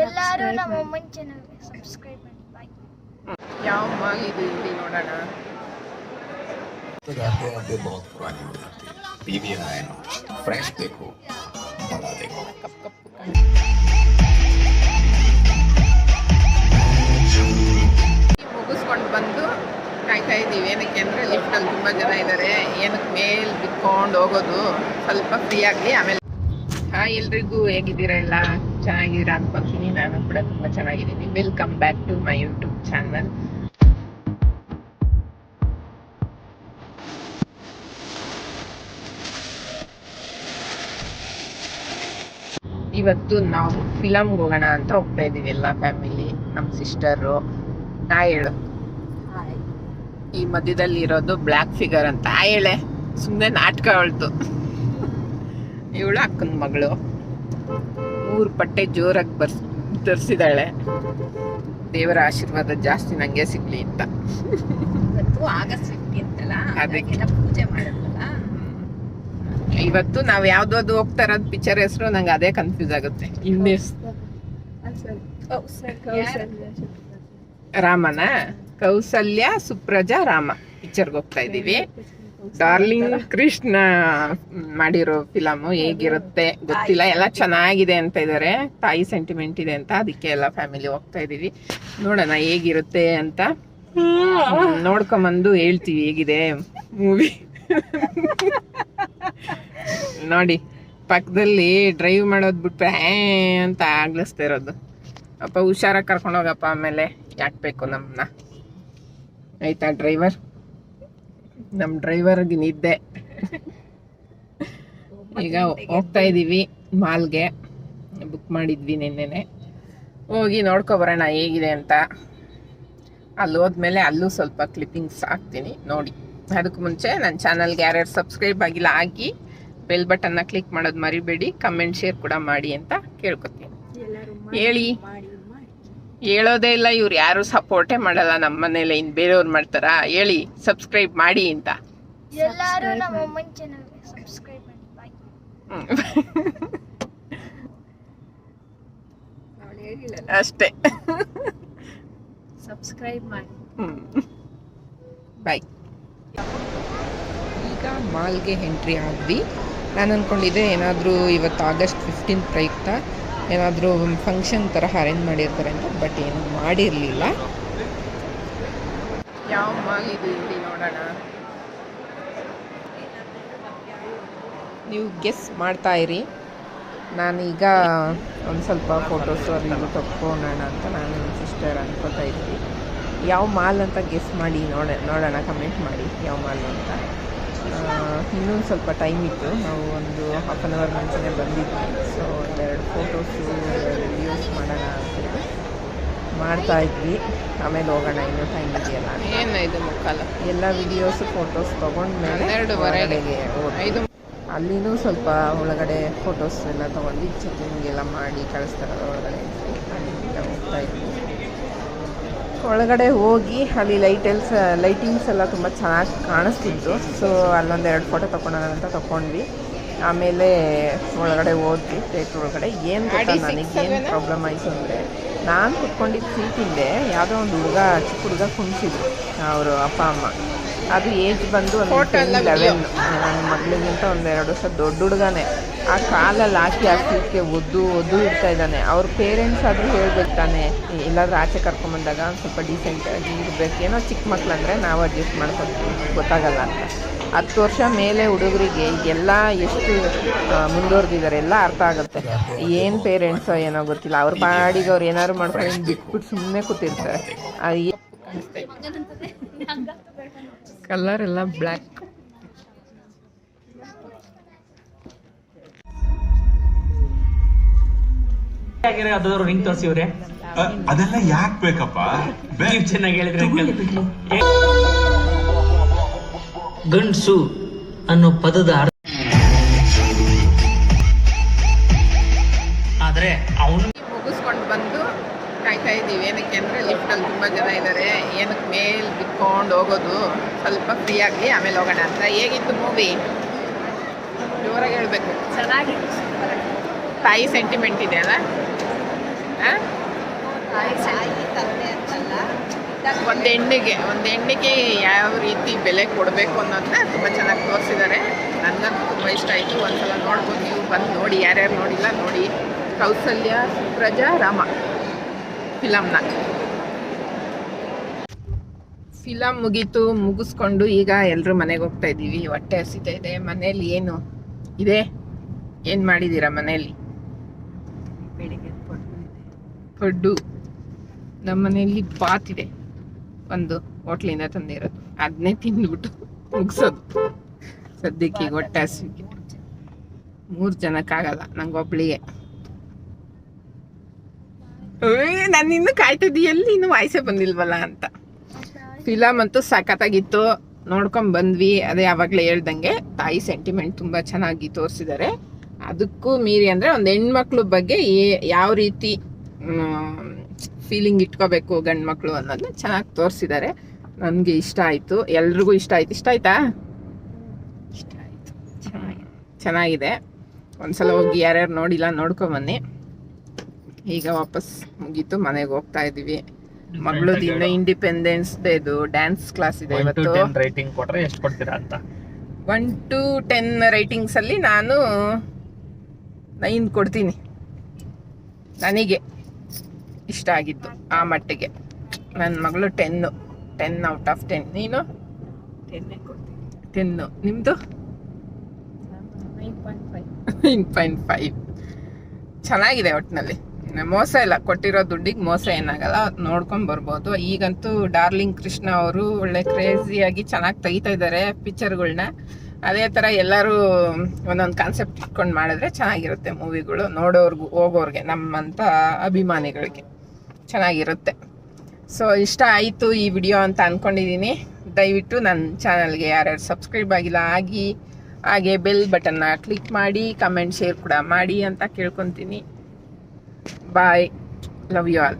ಎಲ್ಲರೂ ನಮ್ಮ ಅಮ್ಮನ ಚಾನಲ್ಗೆ ಸಬ್ಸ್ಕ್ರೈಬ್ ಮಾಡಿ ಬಾಯ್ ಯಾವ ಮಾಲ್ ಇದು ಇಲ್ಲಿ ನೋಡೋಣ आते आते बहुत पुरानी हो जाती है टीवी आए फ्रेश देखो बड़ा देखो ಕಪ್ ಕಪ್ಪು ಮುಗಿಸ್ಕೊಂಡು ಬಂದು ಕಾಯ್ತಾ ಇದ್ದೀವಿ ಏನಕ್ಕೆ ಅಂದರೆ ಲಿಫ್ಟಲ್ಲಿ ತುಂಬ ಜನ ಇದ್ದಾರೆ ಏನಕ್ಕೆ ಮೇಲ್ ಬಿತ್ಕೊಂಡು ಹೋಗೋದು ಸ್ವಲ್ಪ ಫ್ರೀ ಆಗಲಿ ಆಮೇಲೆ ಹಾಯ್ ಎಲ್ರಿಗೂ ಹೇಗಿದ್ದೀರಾ ಎಲ್ಲ ಚೆನ್ನಾಗಿದ್ದೀರಾ ಪಕ್ಷಿನಿ ನಾನು ಕೂಡ ತುಂಬ ಚೆನ್ನಾಗಿದ್ದೀನಿ. Welcome back to my YouTube channel ಇವತ್ತು ನಾವು ಫಿಲಮ್ಗೆ ಹೋಗೋಣ ಅಂತ ಹೋಗ್ತಾ ಇದೀವಿ ಎಲ್ಲ ಫ್ಯಾಮಿಲಿ ನಮ್ಮ ಸಿಸ್ಟರು ನಾ ಹೇಳು ಈ ಮಧ್ಯದಲ್ಲಿ ಇರೋದು ಬ್ಲ್ಯಾಕ್ ಫಿಗರ್ ಅಂತ. ಆ ಹೇಳೆ ಸುಮ್ಮನೆ ನಾಟಕ ಅವಳ್ತು ಇವಳು ಅಕ್ಕನ ಮಗಳು. ಮೂರು ಪಟ್ಟೆ ಜೋರಾಗಿ ಬರ್ಸ್ ತರಿಸಿದಾಳೆ. ದೇವರ ಆಶೀರ್ವಾದ ಜಾಸ್ತಿ ನಂಗೆ ಸಿಗ್ಲಿ ಅಂತ. ಆಗಸ್ಟ್ ಅಂತಲ್ಲ. ಅದಕ್ಕೆಲ್ಲ ಪೂಜೆ ಇವತ್ತು ನಾವ್ ಯಾವ್ದಾದ್ರು ಹೋಗ್ತಾ ಇರೋದು ಪಿಕ್ಚರ್ ಹೆಸರು ನಂಗೆ ಅದೇ ಕನ್ಫ್ಯೂಸ್ ಆಗುತ್ತೆ. ಹಿಂದೆ ರಾಮನ? ಕೌಸಲ್ಯ ಸುಪ್ರಜಾ ರಾಮ. ಪಿಕ್ಚರ್ಗೆ ಹೋಗ್ತಾ ಇದೀವಿ ಡಾರ್ಲಿಂಗ್ ಕೃಷ್ಣ ಮಾಡಿರೋ ಫಿಲಮ್ ಹೇಗಿರುತ್ತೆ ಗೊತ್ತಿಲ್ಲ ಎಲ್ಲ ಚೆನ್ನಾಗಿದೆ ಅಂತ ಇದ್ದಾರೆ ತಾಯಿ ಸೆಂಟಿಮೆಂಟ್ ಇದೆ ಅಂತ ಅದಕ್ಕೆ ಎಲ್ಲ ಫ್ಯಾಮಿಲಿ ಹೋಗ್ತಾ ಇದೀವಿ. ನೋಡೋಣ ಹೇಗಿರುತ್ತೆ ಅಂತ. ನೋಡ್ಕೊಂಬಂದು ಹೇಳ್ತೀವಿ ಹೇಗಿದೆ ಮೂವಿ ನೋಡಿ ಪಕ್ಕದಲ್ಲಿ ಡ್ರೈವ್ ಮಾಡೋದು ಬಿಟ್ರೆ ಹೇ ಅಂತ ಆಗ್ಲಿಸ್ತಾ ಇರೋದು. ಅಪ್ಪ ಹುಷಾರಾಗಿ ಕರ್ಕೊಂಡೋಗಪ್ಪ ಆಮೇಲೆ ಯಾಕೆ ಬೇಕು ನಮ್ಮನ್ನ ಆಯ್ತಾ ಡ್ರೈವರ್ ನಮ್ಮ ಡ್ರೈವರ್ಗೆ ನಿದ್ದೆ. ಈಗ ಹೋಗ್ತಾ ಇದ್ದೀವಿ ಮಾಲ್ಗೆ. ಬುಕ್ ಮಾಡಿದ್ವಿ ನಿನ್ನೆನೆ. ಹೋಗಿ ನೋಡ್ಕೊಬರೋಣ ಹೇಗಿದೆ ಅಂತ. ಅಲ್ಲಿ ಹೋದ್ಮೇಲೆ ಅಲ್ಲೂ ಸ್ವಲ್ಪ ಕ್ಲಿಪ್ಪಿಂಗ್ಸ್ ಹಾಕ್ತೀನಿ ನೋಡಿ. ಅದಕ್ಕೆ ಮುಂಚೆ ನನ್ನ ಚಾನಲ್ಗೆ ಯಾರ್ಯಾರು ಸಬ್ಸ್ಕ್ರೈಬ್ ಆಗಿಲ್ಲ ಆಗಿ ಬೆಲ್ ಬಟನ್ನ ಕ್ಲಿಕ್ ಮಾಡೋದು ಮರಿಬೇಡಿ. ಕಮೆಂಟ್ ಶೇರ್ ಕೂಡ ಮಾಡಿ ಅಂತ ಕೇಳ್ಕೊತೀನಿ. ಹೇಳಿ. ಹೇಳೋದೇ ಇಲ್ಲ ಇವ್ರು ಯಾರು ಸಪೋರ್ಟೇ ಮಾಡಲ್ಲ ನಮ್ಮ ಮನೇಲಿ ಇನ್ ಬೇರೆಯವ್ರು ಮಾಡ್ತಾರಾ? ಹೇಳಿ ಸಬ್ಸ್ಕ್ರೈಬ್ ಮಾಡಿ ಅಂತ. ಎಲ್ಲರೂ ನಮ್ಮ ಅಮ್ಮನ ಚಾನಲ್ಗೆ ಸಬ್ಸ್ಕ್ರೈಬ್ ಮಾಡಿ. ಬಾಯ್ ಅವಳು ಹೇಳಿಲ್ಲ. ಅಷ್ಟೇ. ಸಬ್ಸ್ಕ್ರೈಬ್ ಮಾಡಿ. ಬಾಯ್ ಈಗ ಮಾಲ್ಗೆ ಎಂಟ್ರಿ ಆದ್ವಿ. ನಾನು ಅಂದ್ಕೊಂಡಿದ್ದೆ ಏನಾದರೂ ಇವತ್ತು ಆಗಸ್ಟ್ ಫಿಫ್ಟೀನ್ ಪ್ರಯುಕ್ತ. ಏನಾದರೂ ಫಂಕ್ಷನ್ ಥರ ಅರೇಂಜ್ ಮಾಡಿರ್ತಾರೆ ಅಂತ ಬಟ್ ಏನು ಮಾಡಿರಲಿಲ್ಲ. ಯಾವ ಮಾಲ್ ಇದು ಇಲ್ಲಿ ನೋಡೋಣ? ನೀವು ಗೆಸ್ ಮಾಡ್ತಾ ಇರಿ. ನಾನೀಗ ಒಂದು ಸ್ವಲ್ಪ ಫೋಟೋಸು ಅಲ್ಲಿ ತಕ್ಕೋಣ ಅಂತ ನಾನು ನನ್ನ ಸಿಸ್ಟರ್ ಅನ್ಕೋತಾ ಇದ್ವಿ. ಯಾವ ಮಾಲ್ ಅಂತ ಗೆಸ್ ಮಾಡಿ ನೋಡ ನೋಡೋಣ ಕಮೆಂಟ್ ಮಾಡಿ ಯಾವ ಮಾಲ್ ಅಂತ. ಇನ್ನೊಂದು ಸ್ವಲ್ಪ ಟೈಮ್ ಇತ್ತು. ನಾವು ಒಂದು ಹಾಫ್ ಆನ್ ಅವರ್ ಮುಂಚೆನೇ ಬಂದಿದ್ವಿ. ಸೊ ಫೋಟೋಸು ವಿಡಿಯೋಸ್ ಮಾಡೋಣ ಅಂತ ಮಾಡ್ತಾ ಇದ್ವಿ. ಆಮೇಲೆ ಹೋಗೋಣ ಇನ್ನೂ ಟೈಮ್ ಇದೆಯಲ್ಲ ಏನು ಇದು ಮುಕ್ಕಾಲ? ಎಲ್ಲ ವಿಡಿಯೋಸ್ ಫೋಟೋಸ್ ತೊಗೊಂಡ್ಮೇಲೆ ಐದು. ಅಲ್ಲಿನೂ ಸ್ವಲ್ಪ ಒಳಗಡೆ ಫೋಟೋಸ್ ಎಲ್ಲ ತೊಗೊಂಡು ಚೆಕಿಂಗ್ ಎಲ್ಲ ಮಾಡಿ ಕಳಿಸ್ತಾರೆ ಒಳಗಡೆ. ಅಲ್ಲಿಂದ ಹೋಗ್ತಾ ಇದ್ವಿ. ಒಳಗಡೆ ಹೋಗಿ ಅಲ್ಲಿ ಲೈಟಲ್ಸ್ ಲೈಟಿಂಗ್ಸ್ ಎಲ್ಲ ತುಂಬ ಚೆನ್ನಾಗಿ ಕಾಣಿಸ್ತಿತ್ತು. ಸೊ ಅಲ್ಲೊಂದು ಎರಡು ಫೋಟೋ ತೊಗೊಳೋಣ ಅಂತ ತೊಗೊಂಡ್ವಿ ಆಮೇಲೆ ಒಳಗಡೆ ಹೋದ್ವಿ ಥಿಯೇಟ್ರ್ ಒಳಗಡೆ. ಏನು ಗೊತ್ತಾ ಏನು ಪ್ರಾಬ್ಲಮ್ ಆಯಿತು ಅಂದರೆ ನಾನು ಕುತ್ಕೊಂಡಿದ್ದ ಸೀಟಿಂದೆ ಯಾವುದೋ ಒಂದು ಹುಡುಗ ಚಿಕ್ಕ ಹುಡುಗ ಕುಣಿಸಿದ್ರು ಅವರು ಅಪ್ಪ ಅಮ್ಮ. ಅದು ಏಜ್ ಬಂದು ಒಂದು ಲೆವೆನ್ ನನ್ನ ಮಗಳಿಗಿಂತ ಒಂದೆರಡು ವರ್ಷ ದೊಡ್ಡ ಹುಡುಗನೇ. ಆ ಕಾಲಲ್ಲಿ ಹಾಕಿ ಸೀಟ್ಗೆ ಒದ್ದು ಒದ್ದು ಇಡ್ತಾ ಇದ್ದಾನೆ. ಅವ್ರ ಪೇರೆಂಟ್ಸ್ ಆದರೂ ಹೇಳ್ಬೇಕು ತಾನೆ, ಎಲ್ಲಾದ್ರೂ ಆಚೆ ಕರ್ಕೊಂಬಂದಾಗ ಒಂದು ಸ್ವಲ್ಪ ಡೀಸೆಂಟಾಗಿ ಇರಬೇಕು. ಏನೋ ಚಿಕ್ಕ ಮಕ್ಕಳಂದ್ರೆ ನಾವು ಅಡ್ಜಸ್ಟ್ ಮಾಡ್ಕೊತೀವಿ, ಗೊತ್ತಾಗಲ್ಲ ಅಂತ. ಹತ್ತು ವರ್ಷ ಮೇಲೆ ಹುಡುಗರಿಗೆ ಎಲ್ಲ ಎಷ್ಟು ಮುಂದುವರೆದಿದ್ದಾರೆ ಎಲ್ಲ ಅರ್ಥ ಆಗುತ್ತೆ. ಏನು ಪೇರೆಂಟ್ಸೋ ಏನೋ ಗೊತ್ತಿಲ್ಲ. ಅವ್ರ ಬಾಡಿಗೆ ಅವ್ರು ಏನಾದ್ರು ಮಾಡ್ಕೊಂಡು ಬಿಟ್ಬಿಟ್ಟು ಸುಮ್ಮನೆ ಕೂತಿರ್ತಾರೆ. ಕಲರ್ ಎಲ್ಲ ಬ್ಲ್ಯಾಕ್ ರಿಂಗ್ ತೋರಿಸಿವ್ರೆ. ಅದೆಲ್ಲ ಯಾಕೆ ಬೇಕಪ್ಪ? ನೀವು ಚೆನ್ನಾಗಿ ಹೇಳಿದ್ರೆ ಗಂಡಸು ಅನ್ನೋ ಪದದ ಅರ್ಥ ಆದ್ರೆ ಅವನು ಮುಗಿಸ್ಕೊಂಡು ಬಂದು ಕಾಯ್ತಾ ಇದ್ದೀವಿ. ಏನಕ್ಕೆ ಅಂದರೆ ಲಿಫ್ಟಲ್ಲಿ ತುಂಬ ಜನ ಇದ್ದಾರೆ ಏನಕ್ಕೆ ಮೇಲ್ ಬಿತ್ಕೊಂಡು ಹೋಗೋದು? ಸ್ವಲ್ಪ ಫ್ರೀ ಆಗಲಿ ಆಮೇಲೆ ಹೋಗೋಣ ಅಂತ ಹೇಗಿತ್ತು ಮೂವಿ ಜೋರಾಗಿ ಹೇಳಬೇಕು. ಚೆನ್ನಾಗಿತ್ತು. ತಾಯಿ ಸೆಂಟಿಮೆಂಟ್ ಇದೆ ಅಲ್ಲ? ಒಂದು ಹೆಣ್ಣಿಗೆ ಒಂದು ಹೆಣ್ಣಿಗೆ ಯಾವ ರೀತಿ ಬೆಲೆ ಕೊಡಬೇಕು ಅನ್ನೋದನ್ನ ತುಂಬ ಚೆನ್ನಾಗಿ ತೋರಿಸಿದ್ದಾರೆ ನನ್ನ ತುಂಬ ಇಷ್ಟ ಆಯಿತು. ಒಂದ್ಸಲ ನೋಡ್ಬೋದು ನೀವು. ಬಂದು ನೋಡಿ. ಯಾರ್ಯಾರು ನೋಡಿಲ್ಲ, ನೋಡಿ. ಕೌಸಲ್ಯ ಸುಪ್ರಜಾ ರಾಮ. ಫಿಲಮ್ನ ಫಿಲಂ ಮುಗೀತು. ಮುಗಿಸ್ಕೊಂಡು ಈಗ ಎಲ್ಲರೂ ಮನೆಗೆ ಹೋಗ್ತಾ ಇದ್ದೀವಿ. ಹೊಟ್ಟೆ ಹಸಿತಾ ಇದೆ. ಮನೇಲಿ ಏನು? ಇದೆ? ಏನು ಮಾಡಿದ್ದೀರಾ ಮನೇಲಿ? ಪಡ್ಡು ನಮ್ಮ ಮನೆಯಲ್ಲಿ ಬಾತ್ ಇದೆ ಒಂದು ಹೋಟ್ಲಿಂದ ತಂದಿರೋದು. ಅದನ್ನೇ ತಿಂದ್ಬಿಟ್ಟು ಮುಗಿಸೋದು. ಸದ್ಯಕ್ಕೆ ಈಗ ಹೊಟ್ಟೆ ಹಸಿವಿಗೆ. ಮೂರು ಜನಕ್ಕಾಗಲ್ಲ ನಂಗೆ ಒಬ್ಳಿಗೆ. ನಾನು ಇನ್ನು ಕಾಯ್ತಿದ್ದಿ, ಎಲ್ಲಿ ಇನ್ನು ವಾಯ್ಸೆ ಬಂದಿಲ್ವಲ್ಲ ಅಂತ. ಫಿಲಮ್ ಅಂತೂ ಸಖತ್ತಾಗಿತ್ತು. ನೋಡ್ಕೊಂಡ್ ಬಂದ್ವಿ. ಅದೇ ಯಾವಾಗಲೇ ಹೇಳ್ದಂಗೆ, ತಾಯಿ ಸೆಂಟಿಮೆಂಟ್ ತುಂಬಾ ಚೆನ್ನಾಗಿ ತೋರಿಸಿದ್ದಾರೆ. ಅದಕ್ಕೂ ಮೀರಿ ಅಂದ್ರೆ ಒಂದು ಹೆಣ್ಮಕ್ಳು ಬಗ್ಗೆ ಯಾವ ರೀತಿ ಫೀಲಿಂಗ್ ಇಟ್ಕೋಬೇಕು ಗಂಡು ಮಕ್ಕಳು ಅನ್ನೋದನ್ನ ಚೆನ್ನಾಗಿ ತೋರಿಸಿದ್ದಾರೆ ನನಗೆ ಇಷ್ಟ ಆಯಿತು. ಎಲ್ರಿಗೂ ಇಷ್ಟ ಆಯ್ತು. ಇಷ್ಟ ಆಯ್ತಾ? ಇಷ್ಟ ಆಯಿತು. ಚೆನ್ನಾಗಿದೆ. ಒಂದ್ಸಲ ಹೋಗಿ ಯಾರ್ಯಾರು ನೋಡಿಲ್ಲ ನೋಡ್ಕೊಂಬನ್ನಿ ಈಗ ವಾಪಸ್ ಮುಗೀತು. ಮನೆಗೆ ಹೋಗ್ತಾ ಇದೀವಿ. ಮಗಳದು ಇನ್ನು ಇಂಡಿಪೆಂಡೆನ್ಸ್ ಡೇದು ಡ್ಯಾನ್ಸ್ ಕ್ಲಾಸ್ ಇದೆ ಇವತ್ತು. ರೈಟಿಂಗ್ ಕೊಟ್ರೆ ಎಷ್ಟು ಕೊಡ್ತೀರಾ ಅಂತ? ಒನ್ ಟು ಟೆನ್ ರೈಟಿಂಗ್ಸ್ ಅಲ್ಲಿ ನಾನು ನೈನ್ ಕೊಡ್ತೀನಿ. ನನಗೆ. ಇಷ್ಟ ಆಗಿದ್ದು ಆ ಮಟ್ಟಿಗೆ. ನನ್ನ ಮಗಳು ten ten out of ten ನೀನು? ಟೆನ್ನು ನಿಮ್ಮದು ನೈನ್ ಪಾಯಿಂಟ್ ಫೈವ್ ಚೆನ್ನಾಗಿದೆ ಒಟ್ಟಿನಲ್ಲಿ ಮೋಸ ಇಲ್ಲ. ಕೊಟ್ಟಿರೋ ದುಡ್ಡಿಗೆ ಮೋಸ ಏನಾಗಲ್ಲ. ನೋಡ್ಕೊಂಡು ಬರ್ಬೋದು. ಈಗಂತೂ ಡಾರ್ಲಿಂಗ್ ಕೃಷ್ಣ ಅವರು ಒಳ್ಳೆ ಕ್ರೇಜಿಯಾಗಿ ಚೆನ್ನಾಗಿ ತೆಗಿತಾ ಇದ್ದಾರೆ ಪಿಕ್ಚರ್ಗಳನ್ನ ಅದೇ ಥರ ಎಲ್ಲರೂ ಒಂದೊಂದು ಕಾನ್ಸೆಪ್ಟ್ ಇಟ್ಕೊಂಡು ಮಾಡಿದ್ರೆ ಚೆನ್ನಾಗಿರುತ್ತೆ ಮೂವಿಗಳು ನೋಡೋರ್ಗು ಹೋಗೋರ್ಗೆ ನಮ್ಮಂಥ ಅಭಿಮಾನಿಗಳಿಗೆ. ಚೆನ್ನಾಗಿರುತ್ತೆ. ಸೊ ಇಷ್ಟ ಆಯಿತು ಈ ವಿಡಿಯೋ ಅಂತ ಅಂದ್ಕೊಂಡಿದ್ದೀನಿ ದಯವಿಟ್ಟು ನನ್ನ ಚಾನಲ್ಗೆ ಯಾರ್ಯಾರು ಸಬ್ಸ್ಕ್ರೈಬ್ ಆಗಿಲ್ಲ, ಆಗಿ, ಹಾಗೆ ಬೆಲ್ ಬಟನ್ನ ಕ್ಲಿಕ್ ಮಾಡಿ, ಕಮೆಂಟ್, ಶೇರ್ ಕೂಡ ಮಾಡಿ ಅಂತ ಕೇಳ್ಕೊತೀನಿ. Bye love you all